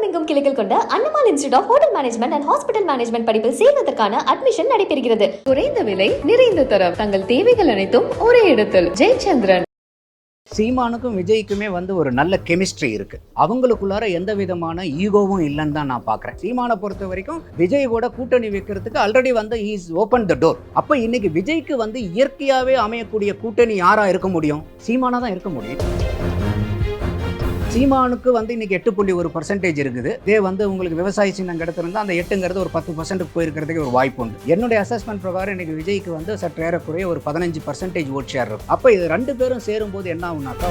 தமிழகம் எங்கும் கிளைகள் கொண்ட Annamal institute of hotel management and hospital management படிப்பில் சேர்வதற்கான அட்மிஷன் நடைபெறுகிறது. குறைந்த விலை நிறைந்த தரம். தங்கள் தேவைகள் அனைத்தும் ஒரே இடத்தில். ஜெயச்சந்திரன். சீமானுக்கும் விஜய்க்குமே வந்து ஒரு நல்ல கெமிஸ்ட்ரி இருக்கு. அவங்களுக்குள்ளார எந்த விதமான ஈகோவும் இல்லைன்னு தான் நான் பாக்குறேன் சீமானை பொறுத்த வரைக்கும் விஜய் கூட கூட்டணி வைக்கிறதுக்கு ஆல்ரெடி வந்து இஸ் ஓப்பன் த டோர் அப்போ இன்னைக்கு விஜய்க்கு வந்து இயற்கையாகவே அமையக்கூடிய கூட்டணி யாரா இருக்க முடியும்? சீமானா தான் இருக்க முடியும். சீமானுக்கு வந்து இன்னைக்கு எட்டு புள்ளி ஒரு பர்சன்டேஜ் இருக்குது. இதே வந்து உங்களுக்கு விவசாய சின்னம் கிடத்திருந்தா அந்த எட்டுங்கிறது ஒரு பத்து பர்சன்ட் போயிருக்கிறதுக்கு ஒரு வாய்ப்பு உண்டு. என்னுடைய அசஸ்மெண்ட் பிரகாரம் இன்னைக்கு விஜய்க்கு வந்து சற்று ஏறக்குறைய ஒரு பதினஞ்சு பர்சன்டேஜ் ஓட் ஷேர் இருக்கும் அப்போ இது ரெண்டு பேரும் சேரும்போது என்ன ஆகுனாக்கா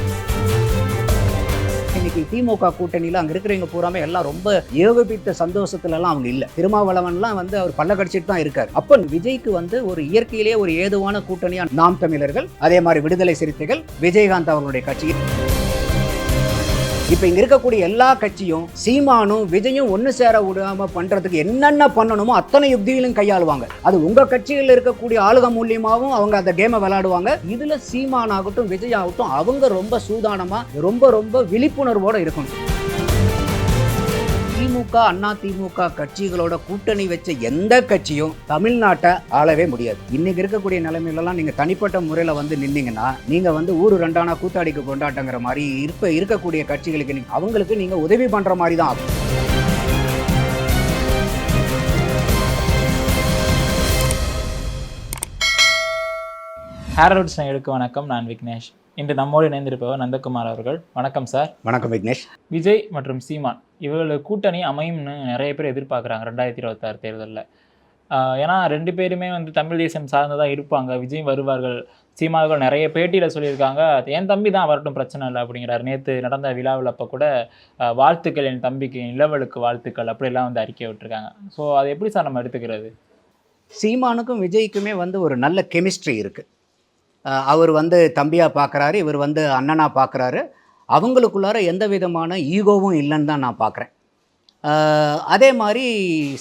இன்னைக்கு திமுக கூட்டணியில் அங்கே இருக்கிறவங்க பூராமே எல்லாம் ரொம்ப ஏகபித்த சந்தோஷத்துலலாம் அவங்க இல்லை. திருமாவளவன்லாம் வந்து அவர் பல்ல கடிச்சிட்டு தான் இருக்கார். அப்போ விஜய்க்கு வந்து ஒரு இயற்கையிலேயே ஒரு ஏதுவான கூட்டணியாக நாம் தமிழர்கள் அதே மாதிரி விடுதலை சிறுத்தைகள் விஜயகாந்த் அவர்களுடைய கட்சியில் இப்போ இங்கே இருக்கக்கூடிய எல்லா கட்சியும் சீமானும் விஜயும் ஒன்று சேர விடாமல் பண்ணுறதுக்கு என்னென்ன பண்ணணுமோ அத்தனை யுக்திகளும் கையாளுவாங்க. அது உங்கள் கட்சியில் இருக்கக்கூடிய ஆளுக மூலியமாகவும் அவங்க அந்த கேமை விளையாடுவாங்க. இதில் சீமான் ஆகட்டும் விஜய் ஆகட்டும் அவங்க ரொம்ப சூதானமாக ரொம்ப ரொம்ப விழிப்புணர்வோடு இருக்கணும். திமுக அண்ணா திமுக கட்சிகளோட கூட்டணி வச்ச எந்த கட்சியும் தமிழ்நாட்டை ஆளவே முடியாது. இன்னைக்கு இருக்கக்கூடிய நிலைமையிலலாம் நீங்க தனிப்பட்ட முறையில வந்து நின்னீங்கன்னா நீங்க வந்து ஊரு ரெண்டானா கூத்தாடிக்கு கொண்டாட்டங்கிற மாதிரி இருப்ப இருக்கக்கூடிய கட்சிகளுக்கு நீங்க- அவங்களுக்கு நீங்க உதவி பண்ற மாதிரி தான் ஆகும். ஹேரோட்ஸ் நேயர்களுக்கு வணக்கம். நான் விக்னேஷ். இன்று நம்மோடு இணைந்திருப்பவர் நந்தகுமார் அவர்கள். வணக்கம் சார். வணக்கம் விக்னேஷ். விஜய் மற்றும் சீமான் இவர்கள் கூட்டணி அமையும்னு நிறைய பேர் எதிர்பார்க்குறாங்க ரெண்டாயிரத்தி இருபத்தாறு தேர்தலில். ஏன்னா ரெண்டு பேருமே வந்து தமிழ் தேசம் சார்ந்ததாக இருப்பாங்க. விஜய் வருவார்கள். சீமான்கள் நிறைய பேட்டியில் சொல்லியிருக்காங்க. என் தம்பி தான் வரட்டும் பிரச்சனை இல்லை அப்படிங்கிறார். நேற்று நடந்த விழாவில் அப்போ கூட வாழ்த்துக்கள் என் தம்பிக்கு நிலவலுக்கு வாழ்த்துக்கள் அப்படிலாம் வந்து அறிக்கை விட்டுருக்காங்க. ஸோ அது எப்படி சார் நம்ம எடுத்துக்கிறது? சீமானுக்கும் விஜய்க்குமே வந்து ஒரு நல்ல கெமிஸ்ட்ரி இருக்கு. அஹ் அவர் வந்து தம்பியாக பார்க்குறாரு இவர் வந்து அண்ணனாக பார்க்குறாரு அவங்களுக்குள்ளார எந்த விதமான ஈகோவும் இல்லைன்னு தான் நான் பார்க்குறேன் அதே மாதிரி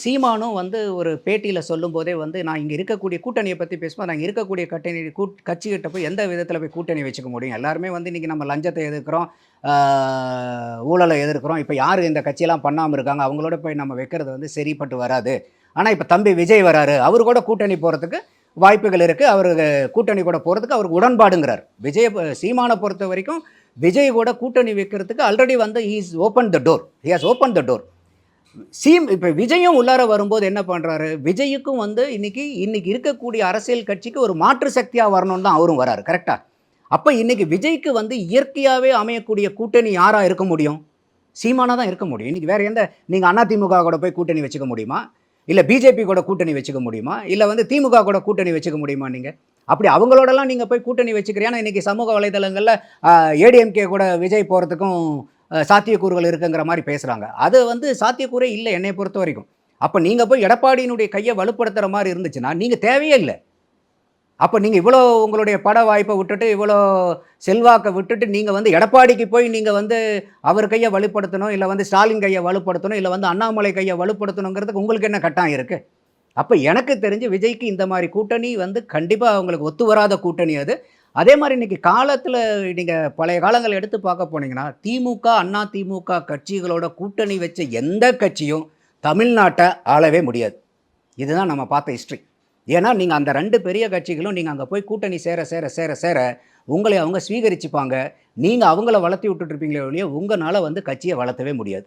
சீமானும் வந்து ஒரு பேட்டியில் சொல்லும்போதே வந்து நான் இங்கே இருக்கக்கூடிய கூட்டணியை பற்றி பேசும்போது நாங்கள் இருக்கக்கூடிய கட்டணி கூட் கட்சிகிட்ட போய் எந்த விதத்தில் போய் கூட்டணி வச்சுக்க முடியும்? எல்லாருமே வந்து இன்றைக்கி நம்ம லஞ்சத்தை எதிர்க்கிறோம் ஊழலை எதிர்க்கிறோம். இப்போ யார் இந்த கட்சியெல்லாம் பண்ணாமல் இருக்காங்க? அவங்களோட போய் நம்ம வைக்கிறது வந்து சரிப்பட்டு வராது. ஆனால் இப்போ தம்பி விஜய் வராரு. அவர் கூட கூட்டணி போகிறதுக்கு வாய்ப்புகள் இருக்குது அவர் கூட்டணி கூட போகிறதுக்கு அவருக்கு உடன்பாடுங்கிறார். விஜய் சீமானை பொறுத்த வரைக்கும் விஜய் கூட கூட்டணி வைக்கிறதுக்கு ஆல்ரெடி வந்து is open the door he has open the door seem இப்போ விஜயும் உள்ளார வரும்போது என்ன பண்ணுறாரு விஜய்க்கும் வந்து இன்னைக்கு இன்றைக்கி இருக்கக்கூடிய அரசியல் கட்சிக்கு ஒரு மாற்று சக்தியாக வரணும்னு தான் அவரும் வராரு. கரெக்டாக அப்போ இன்றைக்கி விஜய்க்கு வந்து இயற்கையாகவே அமையக்கூடிய கூட்டணி யாராக இருக்க முடியும்? சீமானாக தான் இருக்க முடியும். இன்றைக்கி வேறு எந்த நீங்கள் அதிமுக கூட போய் கூட்டணி வச்சுக்க முடியுமா? இல்லை பிஜேபி கூட கூட்டணி வச்சுக்க முடியுமா? இல்லை வந்து திமுக கூட கூட்டணி வச்சுக்க முடியுமா நீங்கள் அப்படி அவங்களோடலாம் நீங்கள் போய் கூட்டணி வச்சுக்கிறியா இன்றைக்கி சமூக வலைதளங்களில் ஏடிஎம்கே கூட விஜய் போகிறதுக்கும் சாத்தியக்கூறுகள் இருக்குங்கிற மாதிரி பேசுகிறாங்க அது வந்து சாத்தியக்கூறே இல்லை என்னை பொறுத்த வரைக்கும். அப்போ நீங்கள் போய் எடப்பாடியினுடைய கையை வலுப்படுத்துகிற மாதிரி இருந்துச்சுன்னா நீங்கள் தேவையே இல்லை. அப்போ நீங்கள் இவ்வளோ உங்களுடைய பட வாய்ப்பை விட்டுட்டு இவ்வளோ செல்வாக்கை விட்டுட்டு நீங்கள் வந்து எடப்பாடிக்கு போய் நீங்கள் வந்து அவர் கையை வலுப்படுத்தணும் இல்லை வந்து ஸ்டாலின் கையை வலுப்படுத்தணும் இல்லை வந்து அண்ணாமலை கையை வலுப்படுத்தணுங்கிறதுக்கு உங்களுக்கு என்ன கட்டாயம் இருக்குது அப்போ எனக்கு தெரிஞ்சு விஜய்க்கு இந்த மாதிரி கூட்டணி வந்து கண்டிப்பாக அவங்களுக்கு ஒத்து வராத கூட்டணி அது. அதே மாதிரி இன்றைக்கி காலத்தில் நீங்கள் பழைய காலங்கள் எடுத்து பார்க்க போனீங்கன்னா திமுக அண்ணா திமுக கட்சிகளோட கூட்டணி வச்ச எந்த கட்சியும் தமிழ்நாட்டை ஆளவே முடியாது. இதுதான் நம்ம பார்த்த ஹிஸ்ட்ரி ஏன்னா நீங்கள் அந்த ரெண்டு பெரிய கட்சிகளும் நீங்கள் அங்கே போய் கூட்டணி சேர சேர சேர சேர உங்களை அவங்க ஸ்வீகரிச்சுப்பாங்க. நீங்கள் அவங்கள வளர்த்தி விட்டுட்ருப்பீங்களே ஒழிய உங்களால் வந்து கட்சியை வளர்த்தவே முடியாது.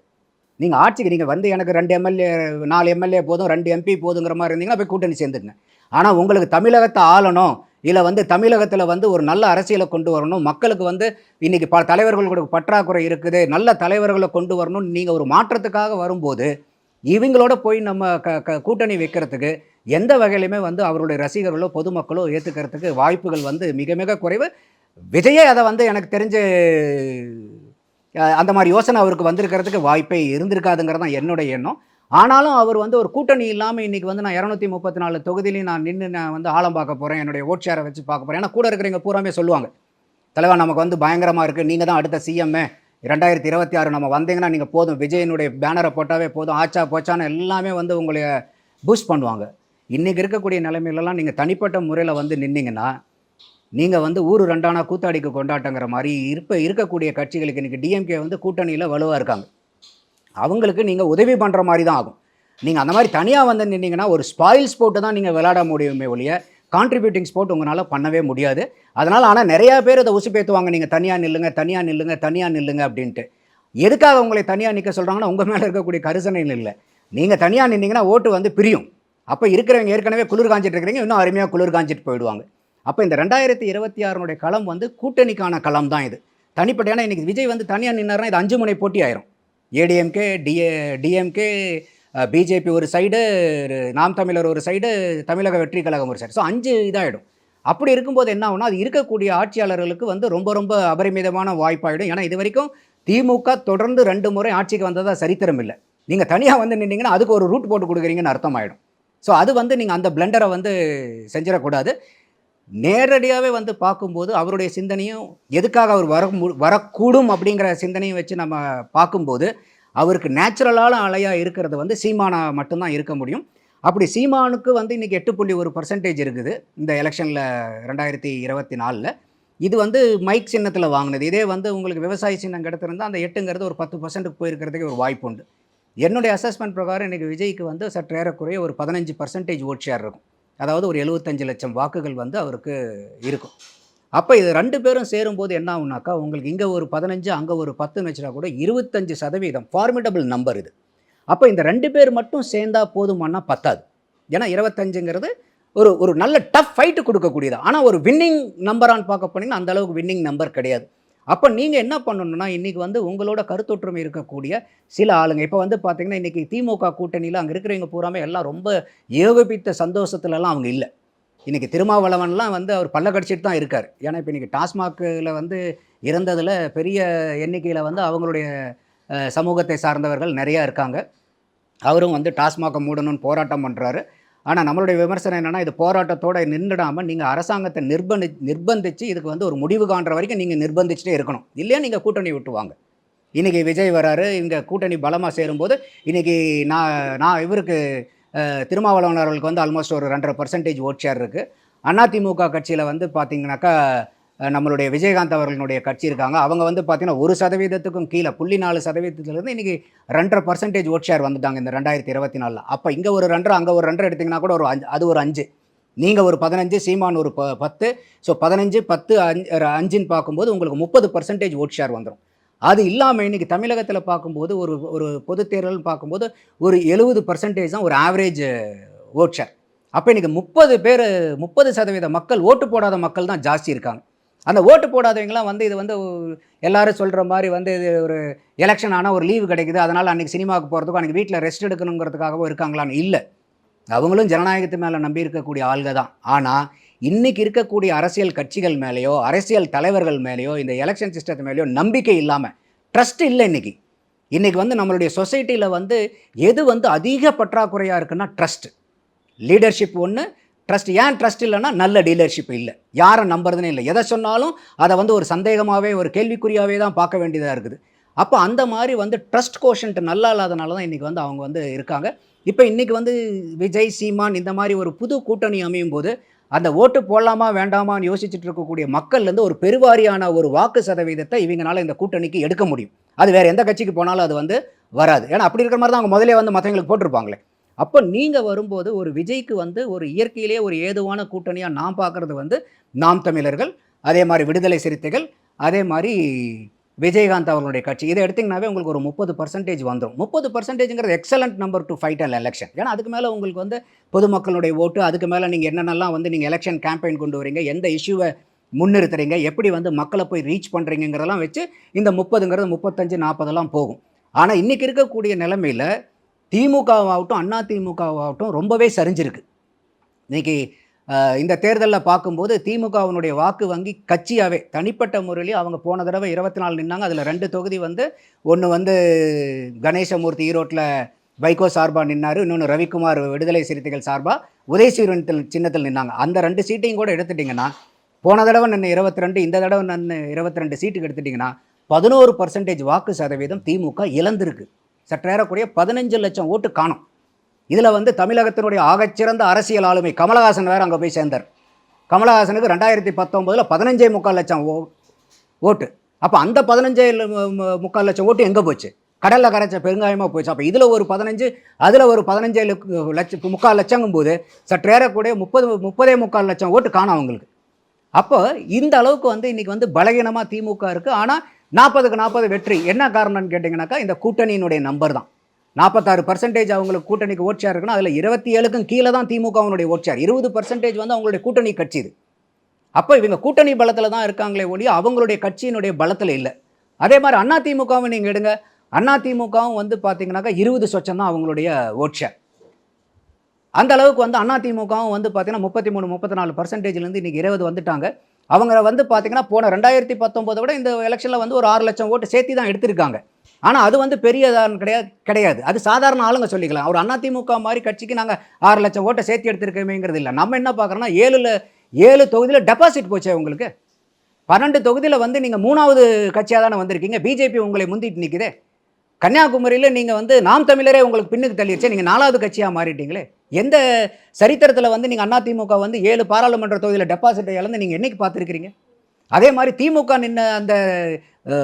நீங்கள் ஆட்சிக்கு நீங்கள் வந்து எனக்கு ரெண்டு எம்எல்ஏ நாலு எம்எல்ஏ போதும் ரெண்டு எம்பி போதுங்கிற மாதிரி இருந்தீங்கன்னா போய் கூட்டணி சேர்ந்துங்க ஆனால் உங்களுக்கு தமிழகத்தை ஆளணும் இல்லை வந்து தமிழகத்தில் வந்து ஒரு நல்ல அரசியலை கொண்டு வரணும் மக்களுக்கு வந்து இன்றைக்கி பல தலைவர்களுக்கு பற்றாக்குறை இருக்குது நல்ல தலைவர்களை கொண்டு வரணும்னு நீங்கள் ஒரு மாற்றத்துக்காக வரும்போது இவங்களோட போய் நம்ம க க கூட்டணி வைக்கிறதுக்கு எந்த வகையிலுமே வந்து அவருடைய ரசிகர்களோ பொதுமக்களோ ஏற்றுக்கிறதுக்கு வாய்ப்புகள் வந்து மிக மிக குறைவு. விஜயே அதை வந்து எனக்கு தெரிஞ்சு அந்த மாதிரி யோசனை அவருக்கு வந்திருக்கிறதுக்கு வாய்ப்பே இருந்திருக்காதுங்கிறது தான் என்னுடைய எண்ணம். ஆனாலும் அவர் வந்து ஒரு கூட்டணி இல்லாமல் இன்றைக்கி வந்து நான் இரநூத்தி முப்பத்தி நாலு தொகுதியிலையும் நான் நின்று நான் வந்து ஆழம் பார்க்க போகிறேன் என்னுடைய ஓட் ஷேரை வச்சு பார்க்க போகிறேன் ஏன்னா கூட இருக்கிறவங்க பூராமே சொல்லுவாங்க தலைவா நமக்கு வந்து பயங்கரமாக இருக்குது நீங்கள் தான் அடுத்த சிஎம்ஏ ரெண்டாயிரத்தி இருபத்தி ஆறு நம்ம வந்தீங்கன்னா நீங்கள் போதும். விஜயனுடைய பேனரை போட்டாவே போதும். ஆச்சா போச்சான்னு எல்லாமே வந்து உங்களை பூஸ்ட் பண்ணுவாங்க. இன்றைக்கி இருக்கக்கூடிய நிலைமையிலலாம் நீங்கள் தனிப்பட்ட முறையில் வந்து நின்னீங்கன்னா நீங்கள் வந்து ஊர் ரெண்டானா கூத்தாடிக்கு கொண்டாட்டங்கிற மாதிரி இருப்ப இருக்கக்கூடிய கட்சிகளுக்கு இன்றைக்கி டிஎம்கே வந்து கூட்டணியில் வலுவாக இருக்காங்க. அவங்களுக்கு நீங்கள் உதவி பண்ணுற மாதிரி தான் ஆகும். நீங்கள் அந்த மாதிரி தனியாக வந்து நின்னீங்கன்னா ஒரு ஸ்பாயில்ஸ் போட்டு தான் நீங்கள் விளையாட முடியுமே ஒழிய கான்ட்ரிபியூட்டிங் ஸ்போர்ட் உங்களால் பண்ணவே முடியாது. அதனால் ஆனால் நிறையா பேர் அதை உசுப்பேற்றுவாங்க நீங்கள் தனியாக நில்லுங்க தனியாக நில்லுங்க தனியாக நில்லுங்க அப்படின்ட்டு. எதுக்காக உங்களை தனியாக நிற்க சொல்கிறாங்கன்னா உங்கள் மேலே இருக்கக்கூடிய கரிசனைகள் இல்லை. நீங்கள் தனியாக நின்னீங்கன்னா ஓட்டு வந்து பிரியும். அப்போ இருக்கிறவங்க ஏற்கனவே குளிர் காஞ்சிட்டு இருக்கிறீங்க இன்னும் அருமையாக குளிர் காஞ்சிட்டு போயிடுவாங்க. அப்போ இந்த ரெண்டாயிரத்தி இருபத்தி ஆறுனுடைய களம் வந்து கூட்டணிக்கான களம் தான் இது. தனிப்பட்ட ஏன்னா இன்றைக்கி விஜய் வந்து தனியாக நின்னார்னா இது அஞ்சு முனை போட்டி ஆயிரும். ஏடிஎம்கே டிஏ டிஎம்கே பிஜேபி ஒரு சைடு நாம் தமிழர் ஒரு சைடு தமிழக வெற்றி கழகம் ஒரு சைடு ஸோ அஞ்சு இதாகிடும் அப்படி இருக்கும்போது என்ன ஆகும்னா அது இருக்கக்கூடிய ஆட்சியாளர்களுக்கு வந்து ரொம்ப ரொம்ப அபரிமிதமான வாய்ப்பாகிடும் ஏன்னா இது வரைக்கும் திமுக தொடர்ந்து ரெண்டு முறை ஆட்சிக்கு வந்ததாக சரித்திரம் இல்லை. நீங்கள் தனியாக வந்து நின்னீங்கன்னா அதுக்கு ஒரு ரூட் போட்டு கொடுக்குறீங்கன்னு அர்த்தம் ஆயிடும் ஸோ அது வந்து நீங்கள் அந்த பிளண்டரை வந்து செஞ்சிடக்கூடாது. நேரடியாகவே வந்து பார்க்கும்போது அவருடைய சிந்தனையும் எதுக்காக அவர் வர மு- வரக்கூடும் அப்படிங்கிற சிந்தனையும் வச்சு நம்ம பார்க்கும்போது அவருக்கு நேச்சுரலான அலையாக இருக்கிறது வந்து சீமானா மட்டும்தான் இருக்க முடியும். அப்படி சீமானுக்கு வந்து இன்றைக்கி எட்டு புள்ளி ஒரு பர்சன்டேஜ் இருக்குது இந்த எலெக்ஷனில் ரெண்டாயிரத்தி இருபத்தி நாலில். இது வந்து மைக் சின்னத்தில் வாங்கினது. இதே வந்து உங்களுக்கு விவசாய சின்னம் கிடத்திருந்தால் அந்த எட்டுங்கிறது ஒரு பத்து பர்சன்ட்டுக்கு போயிருக்கிறதுக்கு ஒரு வாய்ப்பு உண்டு. என்னுடைய அசஸ்மெண்ட் பிரகாரம் இன்றைக்கி விஜய்க்கு வந்து சற்று ஏறக்குறைய ஒரு பதினஞ்சு பர்சன்டேஜ் ஓட் ஷேர் இருக்கும். அதாவது ஒரு எழுபத்தஞ்சு லட்சம் வாக்குகள் வந்து அவருக்கு இருக்கும். அப்போ இது ரெண்டு பேரும் சேரும்போது என்ன ஆகுனாக்கா உங்களுக்கு இங்கே ஒரு பதினஞ்சு அங்கே ஒரு பத்துன்னு வச்சுட்டா கூட இருபத்தஞ்சு சதவீதம் ஃபார்மிடபிள் நம்பர் இது. அப்போ இந்த ரெண்டு பேர் மட்டும் சேர்ந்தா போதுமானா பத்தாது. ஏன்னா இருபத்தஞ்சுங்கிறது ஒரு ஒரு நல்ல டஃப் ஃபைட்டு கொடுக்கக்கூடியது. ஆனால் ஒரு வின்னிங் நம்பரான்னு பார்க்க போனீங்கன்னா அந்தளவுக்கு வின்னிங் நம்பர் கிடையாது. அப்போ நீங்கள் என்ன பண்ணணும்னா இன்றைக்கி வந்து உங்களோட கருத்தொற்றுமை இருக்கக்கூடிய சில ஆளுங்க இப்போ வந்து பார்த்திங்கன்னா இன்றைக்கி திமுக கூட்டணியில் அங்கே இருக்கிறவங்க பூராமே எல்லாம் ரொம்ப ஏகோபித்த சந்தோஷத்துலலாம் அவங்க இல்லை. இன்றைக்கி திருமாவளவன்லாம் வந்து அவர் பல்ல கடிச்சிட்டு தான் இருக்கார். ஏன்னா இப்போ இன்றைக்கி டாஸ்மாகில் வந்து இறந்ததில் பெரிய எண்ணிக்கையில் வந்து அவங்களுடைய சமூகத்தை சார்ந்தவர்கள் நிறையா இருக்காங்க. அவரும் வந்து டாஸ்மாக மூடணும்னு போராட்டம் பண்ணுறாரு ஆனால் நம்மளுடைய விமர்சனம் என்னென்னா இது போராட்டத்தோடு நின்றுடாமல் நீங்கள் அரசாங்கத்தை நிர்பந்தி நிர்பந்தித்து இதுக்கு வந்து ஒரு முடிவு காண்ற வரைக்கும் நீங்கள் நிர்பந்திச்சுட்டே இருக்கணும். இல்லையா? நீங்கள் கூட்டணி விட்டுவாங்க. இன்றைக்கி விஜய் வராரு இங்கே கூட்டணி பலமாக சேரும்போது இன்றைக்கி நான் நான் இவருக்கு திருமாவளவனர்களுக்கு திருமாவளவன் அவர்களுக்கு வந்து ஆல்மோஸ்ட் ஒரு ரெண்டரை பர்சன்டேஜ் ஓட் ஷேர் இருக்குது அதிமுக கட்சியில் வந்து பார்த்திங்கனாக்கா நம்மளுடைய விஜயகாந்த் அவர்களுடைய கட்சி இருக்காங்க. அவங்க வந்து பார்த்தீங்கன்னா ஒரு சதவீதத்துக்கும் கீழே புள்ளி நாலு சதவீதத்துலேருந்து இன்றைக்கி ரெண்டரை பர்சன்டேஜ் ஓட் ஷேர் வந்துட்டாங்க இந்த ரெண்டாயிரத்தி இருபத்தி நாலில். அப்போ இங்கே ஒரு ரெண்டரை அங்கே ஒரு ரெண்டரை எடுத்திங்கன்னா கூட ஒரு அஞ்சு அது ஒரு அஞ்சு. நீங்கள் ஒரு பதினஞ்சு சீமான் ஒரு ப பத்து. ஸோ பதினஞ்சு பத்து அஞ்சு அஞ்சுன்னு பார்க்கும்போது உங்களுக்கு முப்பது பர்சன்டேஜ் ஓட் ஷேர் வந்துடும் அது இல்லாமல் இன்றைக்கி தமிழகத்தில் பார்க்கும்போது ஒரு ஒரு பொது தேர்தல்னு பார்க்கும்போது ஒரு எழுபது பர்சன்டேஜ் தான் ஒரு ஆவரேஜ் ஓட் ஷேர் அப்போ இன்றைக்கி முப்பது பேர் முப்பது சதவீத மக்கள் ஓட்டு போடாத மக்கள் தான் ஜாஸ்தி இருக்காங்க. அந்த ஓட்டு போடாதவங்களாம் வந்து இது வந்து எல்லாரும் சொல்கிற மாதிரி வந்து இது ஒரு எலெக்ஷன் ஆனால் ஒரு லீவு கிடைக்குது. அதனால் அன்றைக்கி சினிமாவுக்கு போகிறதுக்கும் அன்றைக்கி வீட்டில் ரெஸ்ட் எடுக்கணுங்கிறதுக்காகவும் இருக்காங்களான்னு இல்லை. அவங்களும் ஜனநாயகத்து மேலே நம்பி இருக்கக்கூடிய ஆள்க தான். ஆனால் இன்றைக்கி இருக்கக்கூடிய அரசியல் கட்சிகள் மேலேயோ அரசியல் தலைவர்கள் மேலேயோ இந்த எலெக்ஷன் சிஸ்டத்து மேலேயோ நம்பிக்கை இல்லாமல் ட்ரஸ்ட் இல்லை இன்றைக்கி இன்றைக்கி வந்து நம்மளுடைய சொசைட்டியில் வந்து எது வந்து அதிக பற்றாக்குறையாக இருக்குன்னா ட்ரஸ்ட் லீடர்ஷிப் ஒன்று ட்ரஸ்ட் ஏன் ட்ரஸ்ட் இல்லைன்னா நல்ல டீலர்ஷிப் இல்லை. யாரை நம்புறதுனே இல்லை. எதை சொன்னாலும் அதை வந்து ஒரு சந்தேகமாகவே ஒரு கேள்விக்குறியாகவே தான் பார்க்க வேண்டியதாக இருக்குது. அப்போ அந்த மாதிரி வந்து ட்ரஸ்ட் கோஷன்ட் நல்லா இல்லாதனால தான் இன்றைக்கி வந்து அவங்க வந்து இருக்காங்க. இப்போ இன்றைக்கி வந்து விஜய் சீமான் இந்த மாதிரி ஒரு புது கூட்டணி அமையும் போது அந்த ஓட்டு போடலாமா வேண்டாமான்னு யோசிச்சுட்டு இருக்கக்கூடிய மக்கள்லேருந்து ஒரு பெருவாரியான ஒரு வாக்கு சதவீதத்தை இவங்கனால இந்த கூட்டணிக்கு எடுக்க முடியும். அது வேறு எந்த கட்சிக்கு போனாலும் அது வந்து வராது. ஏன்னா அப்படி இருக்கிற மாதிரி தான் அவங்க முதலே வந்து மற்றவங்களுக்கு போட்டிருப்பாங்களே. அப்போ நீங்கள் வரும்போது ஒரு விஜய்க்கு வந்து ஒரு இயற்கையிலேயே ஒரு ஏதுவான கூட்டணியாக நான் பார்க்குறது வந்து நாம் தமிழர்கள் அதே மாதிரி விடுதலை சிறுத்தைகள் அதே மாதிரி விஜயகாந்த் அவர்களுடைய கட்சி. இதை எடுத்திங்கனாவே உங்களுக்கு ஒரு முப்பது பர்சன்டேஜ் வந்துடும் முப்பது பர்சன்டேஜ்ங்கிறது excellent number to fight all election ஏன்னா அதுக்கு மேலே உங்களுக்கு வந்து பொதுமக்களுடைய ஓட்டு அதுக்கு மேலே நீங்கள் என்னென்னலாம் வந்து நீங்கள் எலெக்ஷன் கேம்பெயின் கொண்டு வரீங்க எந்த இஷ்யூவை முன்னிறுத்துறீங்க எப்படி வந்து மக்களை போய் ரீச் பண்ணுறீங்கிறதெல்லாம் வச்சு இந்த முப்பதுங்கிறது முப்பத்தஞ்சு நாற்பதெல்லாம் போகும். ஆனால் இன்றைக்கி இருக்கக்கூடிய நிலைமையில் திமுகவாகட்டும் அண்ணா திமுகவாகட்டும் ரொம்பவே சரிஞ்சிருக்கு. இன்றைக்கி இந்த தேர்தலில் பார்க்கும்போது திமுகவினுடைய வாக்கு வங்கி கட்சியாகவே தனிப்பட்ட முறையிலேயே அவங்க போன தடவை இருபத்தி நாலு நின்னாங்க. அதில் ரெண்டு தொகுதி வந்து ஒன்று வந்து கணேசமூர்த்தி ஈரோட்டில் வைகோ சார்பாக நின்னார் இன்னொன்று ரவிக்குமார் விடுதலை சிறுத்தைகள் சார்பாக உதயசீரன் சின்னத்தில் நின்னாங்க. அந்த ரெண்டு சீட்டையும் கூட எடுத்துட்டிங்கன்னா போன தடவை நின்று இருபத்தி ரெண்டு இந்த தடவை நின்று இருபத்தி ரெண்டு சீட்டுக்கு எடுத்துட்டிங்கன்னா பதினோரு பர்சன்டேஜ் வாக்கு சதவீதம் திமுக இழந்திருக்கு. சற்றேறக்கூடிய பதினஞ்சு லட்சம் ஓட்டு காணும். இதில் வந்து தமிழகத்தினுடைய ஆகச்சிறந்த அரசியல் ஆளுமை கமலஹாசன் வேறு அங்கே போய் சேர்ந்தார். கமலஹாசனுக்கு ரெண்டாயிரத்தி பத்தொம்போதில் பதினஞ்சே முக்கால் லட்சம் ஓ ஓட்டு. அப்போ அந்த பதினஞ்சே மு- முக்கால் லட்சம் ஓட்டு எங்கே போச்சு? கடலில் கரைச்ச பெருங்காயமாக போயிடுச்சு அப்போ இதில் ஒரு பதினஞ்சு அதில் ஒரு பதினஞ்சே லட்சம் முக்கால் லட்சங்கும் போது சற்றேறக்கூடிய முப்பது முப்பதே முக்கால் லட்சம் ஓட்டு காணும் அவங்களுக்கு. அப்போ இந்த அளவுக்கு வந்து இன்னைக்கு வந்து பலகீனமாக திமுக இருக்குது ஆனால் நாற்பதுக்கு நாற்பது வெற்றி. என்ன காரணம்னு கேட்டிங்கனாக்கா இந்த கூட்டணியினுடைய நம்பர் தான். நாற்பத்தாறு பர்சன்டேஜ் அவங்களுக்கு கூட்டணிக்கு ஓட் ஷேர் இருக்குன்னா அதில் இருபத்தி ஏழுக்கும் கீழே தான் திமுகவினுடைய ஓட் ஷேர் இருபது பர்சன்டேஜ் வந்து அவங்களுடைய கூட்டணி கட்சி இது. அப்போ இவங்க கூட்டணி பலத்தில் தான் இருக்காங்களே ஒழிய அவங்களுடைய கட்சியினுடைய பலத்தில் இல்லை. அதே மாதிரி அண்ணா திமுகவும் நீங்கள் எடுங்க. அண்ணா திமுகவும் வந்து பார்த்தீங்கன்னாக்கா இருபது சொச்சம் தான் அவங்களுடைய ஓட் ஷேர் அந்த அளவுக்கு வந்து அண்ணா திமுகவும் வந்து பார்த்தீங்கன்னா முப்பத்தி மூணு முப்பத்தி நாலு பர்சன்டேஜ்லேருந்து இன்றைக்கி இருபது வந்துட்டாங்க. அவங்க வந்து பார்த்தீங்கன்னா போன ரெண்டாயிரத்தி பத்தொம்போதை விட இந்த எலெக்ஷனில் வந்து ஒரு ஆறு லட்சம் ஓட்டு சேர்த்து தான் எடுத்திருக்காங்க. ஆனால் அது வந்து பெரியதான் கிடையாது கிடையாது. அது சாதாரண ஆளுங்க சொல்லிக்கலாம். ஒரு அதிமுக மாதிரி கட்சிக்கு நாங்கள் ஆறு லட்சம் ஓட்டை சேர்த்து எடுத்திருக்கோமேங்கிறது இல்லை. நம்ம என்ன பார்க்குறோன்னா ஏழில் ஏழு தொகுதியில் டெபாசிட் போச்சே உங்களுக்கு. பன்னெண்டு தொகுதியில் வந்து நீங்கள் மூணாவது கட்சியாக தானே வந்திருக்கீங்க. பிஜேபி உங்களை முந்திட்டு நிற்குதே கன்னியாகுமரியில் நீங்கள் வந்து நாம் தமிழரே உங்களுக்கு பின்னுக்கு தள்ளிடுச்சே நீங்கள் நாலாவது கட்சியாக மாறிட்டீங்களே. எந்த சரித்திரத்தில் வந்து நீங்கள் அதிமுக வந்து ஏழு பாராளுமன்ற தொகுதியில் டெபாசிட்டை இழந்து நீங்கள் என்னைக்கு பார்த்துருக்கிறீங்க? அதே மாதிரி திமுக நின்ன அந்த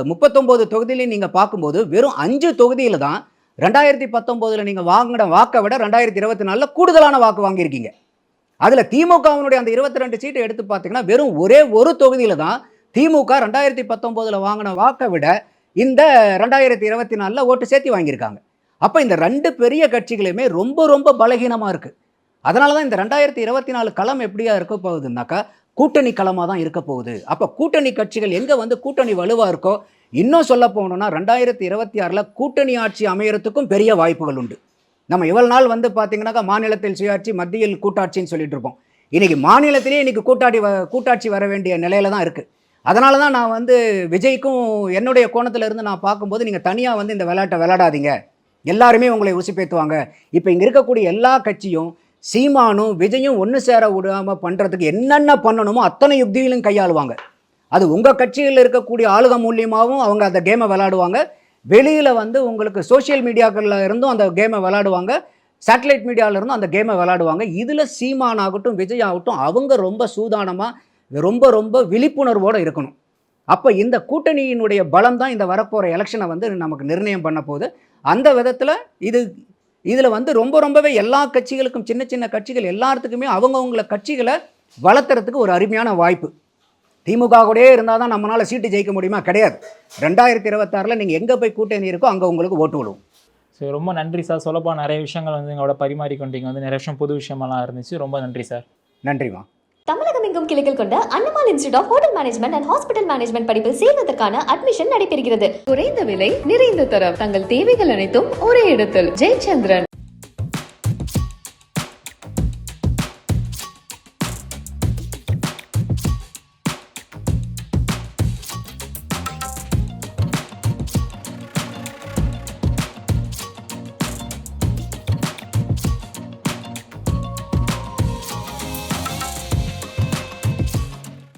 முப்பத்தொம்போது தொகுதியிலையும் நீங்கள் பார்க்கும்போது வெறும் அஞ்சு தொகுதியில் தான் ரெண்டாயிரத்தி பத்தொம்போதில் நீங்கள் வாங்கின வாக்கை விட ரெண்டாயிரத்தி இருபத்தி நாலில் கூடுதலான வாக்கு வாங்கியிருக்கீங்க. அதில் திமுகவினுடைய அந்த இருபத்தி ரெண்டு சீட்டை எடுத்து பார்த்தீங்கன்னா வெறும் ஒரே ஒரு தொகுதியில் தான் திமுக ரெண்டாயிரத்தி பத்தொம்போதில் வாங்கின வாக்கை விட இந்த ரெண்டாயிரத்தி இருபத்தி நாலில் ஓட்டு சேர்த்து வாங்கியிருக்காங்க. அப்போ இந்த ரெண்டு பெரிய கட்சிகளுமே ரொம்ப ரொம்ப பலகீனமாக இருக்குது அதனால தான் இந்த ரெண்டாயிரத்தி இருபத்தி நாலு களம் எப்படியா இருக்க போகுதுனாக்கா கூட்டணி களமாக தான் இருக்க போகுது. அப்போ கூட்டணி கட்சிகள் எங்கே வந்து கூட்டணி வலுவாக இருக்கோ இன்னும் சொல்ல போகணும்னா ரெண்டாயிரத்தி இருபத்தி ஆறில் கூட்டணி ஆட்சி அமையறதுக்கும் பெரிய வாய்ப்புகள் உண்டு. நம்ம இவ்வளவு நாள் வந்து பார்த்தீங்கன்னாக்கா மாநிலத்தில் சுயாட்சி மத்தியில் கூட்டாட்சின்னு சொல்லிட்டு இருப்போம். இன்றைக்கி மாநிலத்திலேயே இன்றைக்கி கூட்டாடி வ கூட்டாட்சி வர வேண்டிய நிலையில தான் இருக்குது அதனால தான் நான் வந்து விஜய்க்கும் என்னுடைய கோணத்தில் இருந்து நான் பார்க்கும்போது நீங்கள் தனியாக வந்து இந்த விளையாட்டை விளையாடாதீங்க. எல்லாருமே உங்களை உசுப்பேத்துவாங்க. இப்போ இங்கே இருக்கக்கூடிய எல்லா கட்சியும் சீமானும் விஜயும் ஒன்று சேர விடாமல் பண்ணுறதுக்கு என்னென்ன பண்ணணுமோ அத்தனை யுக்திகளும் கையாளுவாங்க. அது உங்கள் கட்சியில் இருக்கக்கூடிய ஆளுக மூலியமாகவும் அவங்க அந்த கேமை விளாடுவாங்க வெளியில் வந்து உங்களுக்கு சோஷியல் மீடியாக்களில் இருந்தும் அந்த கேமை விளாடுவாங்க சேட்டலைட் மீடியாவில் இருந்தும் அந்த கேமை விளாடுவாங்க இதில் சீமான் ஆகட்டும் விஜய் ஆகட்டும் அவங்க ரொம்ப சூதானமாக ரொம்ப ரொம்ப விழிப்புணர்வோடு இருக்கணும். அப்போ இந்த கூட்டணியினுடைய பலம் தான் இந்த வரப்போகிற எலெக்ஷனை வந்து நமக்கு நிர்ணயம் பண்ண போகுது. அந்த விதத்தில் இது இதில் வந்து ரொம்ப ரொம்பவே எல்லா கட்சிகளுக்கும் சின்ன சின்ன கட்சிகள் எல்லாத்துக்குமே அவங்கவுங்கள கட்சிகளை வளர்த்துறதுக்கு ஒரு அருமையான வாய்ப்பு. திமுக கூடயே இருந்தால் தான் நம்மளால் சீட்டு ஜெயிக்க முடியுமா? கிடையாது. ரெண்டாயிரத்தி இருபத்தாறில் நீங்கள் எங்கே போய் கூட்டணி இருக்கோ அங்கே உங்களுக்கு ஓட்டு விடுவோம் ஸோ ரொம்ப நன்றி சார். சொல்லப்போனால் நிறைய விஷயங்கள் வந்து எங்களோட பரிமாறிக்கொண்டீங்க. வந்து நிறைய விஷயம் புது விஷயமெல்லாம் இருந்துச்சு. ரொம்ப நன்றி சார். நன்றிமா தமிழகம் எங்கும் கிளைகள் கொண்ட Annamal institute of hotel management and hospital management படிப்பில் சேர்வதற்கான அட்மிஷன் நடைபெறுகிறது. குறைந்த விலை நிறைந்த தரம். தங்கள் தேவைகள் அனைத்தும் ஒரே இடத்தில். ஜெயச்சந்திரன்.